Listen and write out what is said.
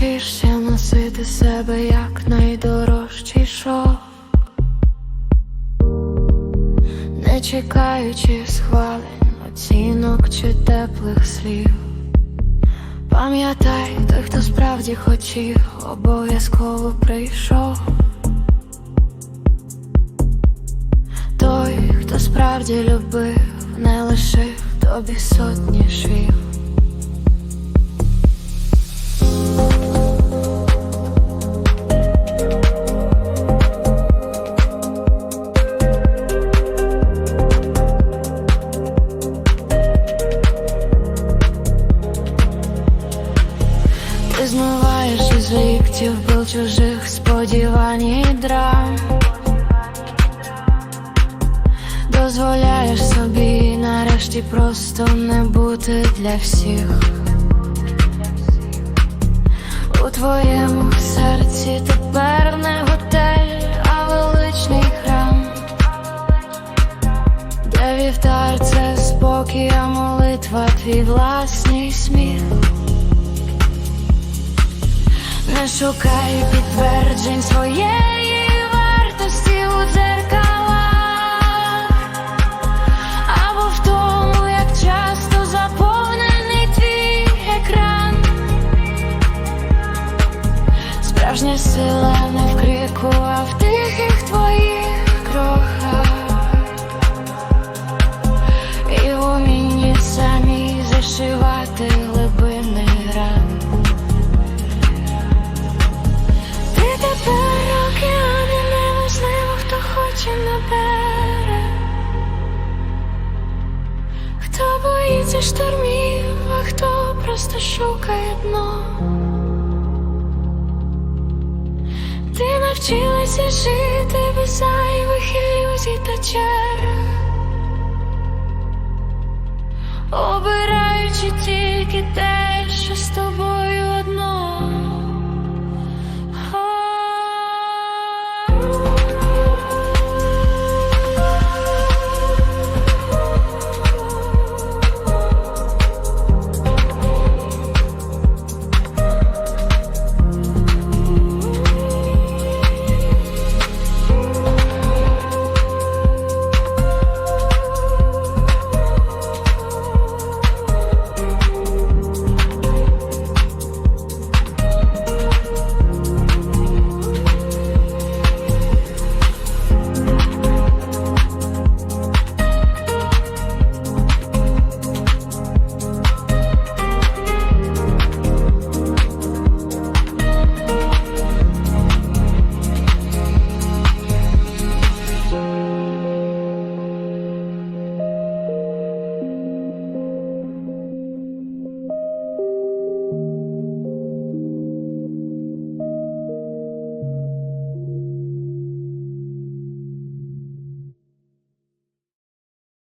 вчишся носити себе як найдорожчий не чекаючи схвалень, оцінок чи теплих слів. Пам'ятай, той, хто справді хотів, обов'язково прийшов. Той, хто справді любив, змиваєш із ліктів пил чужих сподівань і драм. Дозволяєш собі нарешті просто не бути для всіх. У твоєму серці тепер не готель, а величний храм. Де вівтар це спокій, а молитва твій власний не шукай підтверджень своєї Хто боїться штормів, а хто просто шукає дно? Ти навчилася жити без зайвих ілюзій та черг. Обираючи тільки